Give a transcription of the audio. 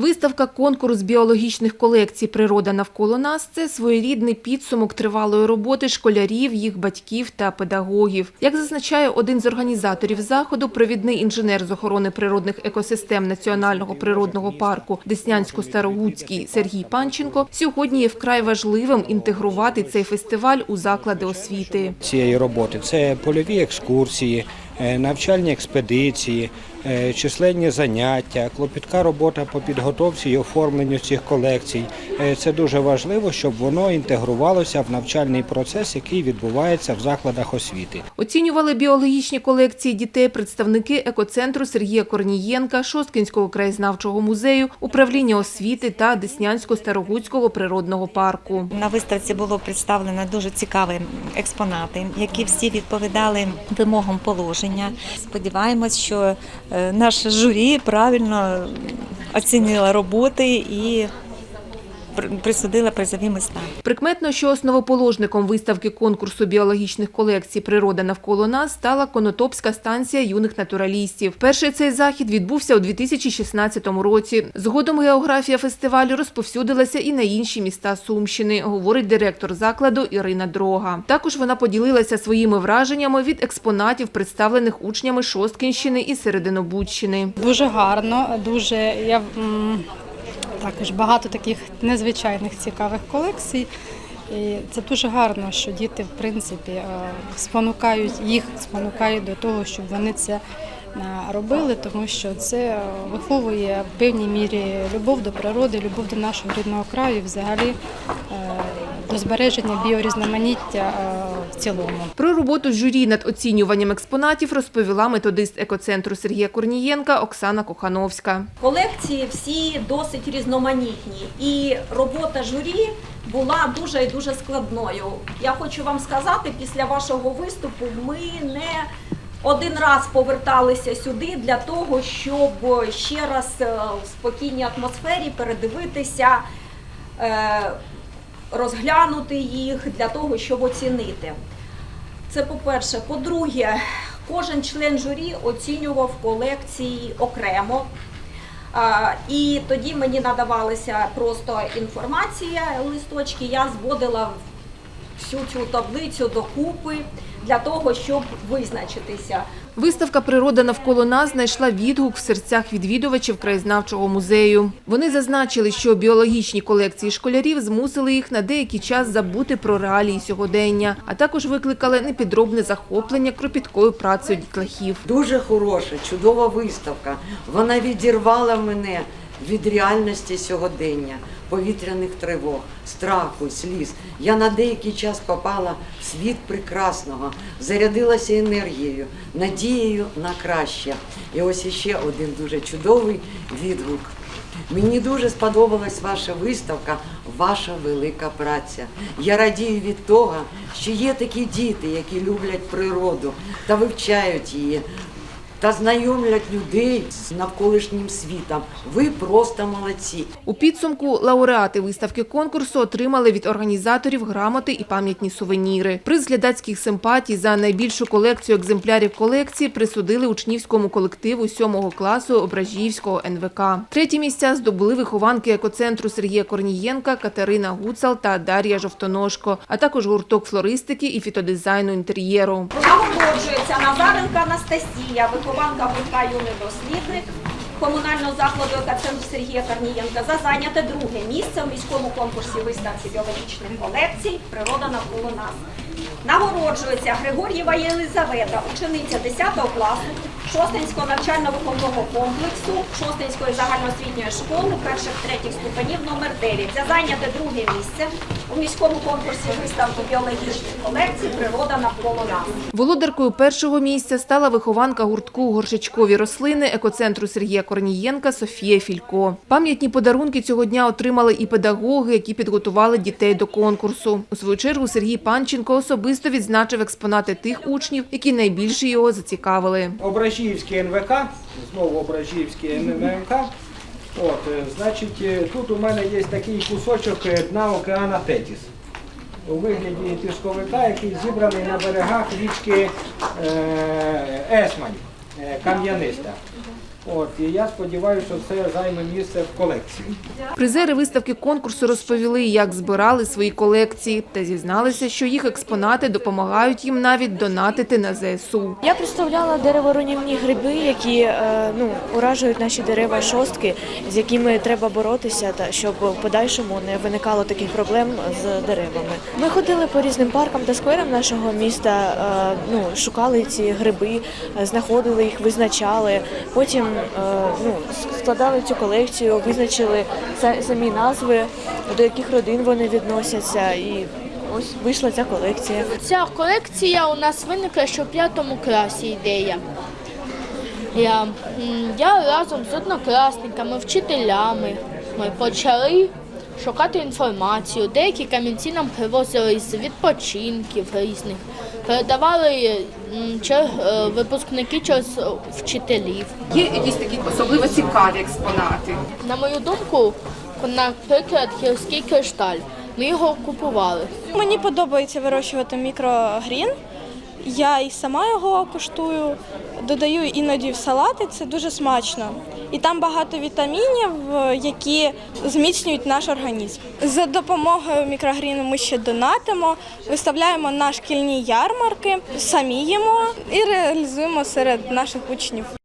Виставка конкурс біологічних колекцій Природа навколо нас це своєрідний підсумок тривалої роботи школярів, їх батьків та педагогів. Як зазначає один з організаторів заходу, провідний інженер з охорони природних екосистем Національного природного парку Деснянсько-Старогуцький Сергій Панченко, сьогодні є вкрай важливим інтегрувати цей фестиваль у заклади освіти. цієї роботи. Це польові екскурсії, навчальні експедиції, е, численні заняття, клопітка робота по підготовці і оформленню цих колекцій. Е, Це дуже важливо, щоб воно інтегрувалося в навчальний процес, який відбувається в закладах освіти. Оцінювали біологічні колекції дітей представники екоцентру Сергія Корнієнка, Шосткинського краєзнавчого музею, управління освіти та Деснянсько-Старогуцького природного парку. На виставці було представлено дуже цікаві експонати, які всі відповідали вимогам положення. Сподіваємось, що е, наше журі правильно оцінило роботи і при- присудило призові места. Прикметно, що основоположником виставки конкурсу біологічних колекцій Природа навколо нас стала Конотопська станція юних натуралістів. Перший цей захід відбувся у 2016 році. Згодом географія фестивалю розповсюдилася і на інші міста Сумщини, говорить директор закладу Ірина Дрога. Також вона поділилася своїми враженнями від експонатів, представлених учнями Шосткінщини і Серединобудщини. Дуже гарно, дуже я також багато таких незвичайних цікавих колекцій. І це дуже гарно, що діти, в принципі, е, спонукають їх, спонукають до того, щоб вони це робили, тому що це е, виховує в певній мірі любов до природи, любов до нашого рідного краю, і взагалі е, до збереження біорізноманіття е, в цілому. Про роботу журі над оцінюванням експонатів розповіла методист екоцентру Сергія Корнієнка Оксана Кохановська. Колекції всі досить різноманітні, і робота журі була дуже і дуже складною. Я хочу вам сказати, після вашого виступу ми не один раз поверталися сюди для того, щоб ще раз е, в спокійній атмосфері передивитися, е, розглянути їх для того, щоб оцінити. Це по-перше. По-друге, кожен член журі оцінював колекції окремо. І тоді мені надавалася просто інформація, листочки, я зводила всю цю таблицю докупи для того, щоб визначитися. Виставка Природа навколо нас знайшла відгук в серцях відвідувачів краєзнавчого музею. Вони зазначили, що біологічні колекції школярів змусили їх на деякий час забути про реалії сьогодення, а також викликали непідробне захоплення кропіткою працею дітлахів. Дуже хороша, чудова виставка. Вона відірвала мене від реальності сьогодення, повітряних тривог, страху, сліз. Я на деякий час попала в світ прекрасного, зарядилася енергією, надією на краще. І ось іще один дуже чудовий відгук. Мені дуже сподобалась ваша виставка, ваша велика праця. Я радію від того, що є такі діти, які люблять природу та вивчають її, та знайомлять людей з навколишнім світом. Ви просто молодці. У підсумку лауреати виставки конкурсу отримали від організаторів грамоти і пам'ятні сувеніри. Приз глядацьких симпатій за найбільшу колекцію екземплярів колекції присудили учнівському колективу 7 класу Ображіївського НВК. Треті місця здобули вихованки екоцентру Сергія Корнієнка, Катерина Гуцал та Дар'я Жовтоножко, а також гурток флористики і фітодизайну інтер'єру. Нагороджується Назаренка Анастасія, вихованка гуртка юний дослідник комунального закладу екоцентру Сергія Корнієнка за зайняте друге місце у міському конкурсі виставці біологічних колекцій Природа навколо нас. Нагороджується Григор'єва Єлизавета, учениця 10 класу Шостинського навчально-виховного комплексу Шостинської загальноосвітньої школи перших третіх ступенів номер 9 за зайняте друге місце у міському конкурсі виставки біологічних колекцій Природа навколо нас. Володаркою першого місця стала вихованка гуртку горшечкові рослини екоцентру Сергія Корнієнка Софія Філько. Пам'ятні подарунки цього дня отримали і педагоги, які підготували дітей до конкурсу. У свою чергу Сергій Панченко особисто відзначив експонати тих учнів, які найбільше його зацікавили. Ображіївський НВК, знову Ображіївський НВК. От, е, значить, е, тут у мене є такий кусочок е, дна океана Тетіс. У вигляді пісковика, який зібраний на берегах річки Есмань, кам'яниста. От, і я сподіваюся, що це займе місце в колекції. Призери виставки конкурсу розповіли, як збирали свої колекції, та зізналися, що їх експонати допомагають їм навіть донатити на ЗСУ. Я представляла дереворунівні гриби, які е, ну, уражують наші дерева шостки, з якими треба боротися, та щоб в подальшому не виникало таких проблем з деревами. Ми ходили по різним паркам та скверам нашого міста, е, ну, шукали ці гриби, е, знаходили їх, визначали. Потім е, ну, складали цю колекцію, визначили самі назви, до яких родин вони відносяться. І ось вийшла ця колекція. Ця колекція у нас виникла ще в п'ятому класі ідея. Я, я разом з однокласниками, вчителями ми почали шукати інформацію. Деякі камінці нам привозили з відпочинків різних. Передавали е, випускники через е, вчителів. Є якісь такі особливо цікаві експонати. На мою думку, наприклад, гірський кришталь. Ми його купували. Мені подобається вирощувати мікрогрін. Я і сама його коштую, додаю іноді в салати, це дуже смачно. І там багато вітамінів, е, які зміцнюють наш організм. За допомогою мікрогріну ми ще донатимо, виставляємо на шкільні ярмарки, самі їмо і реалізуємо серед наших учнів.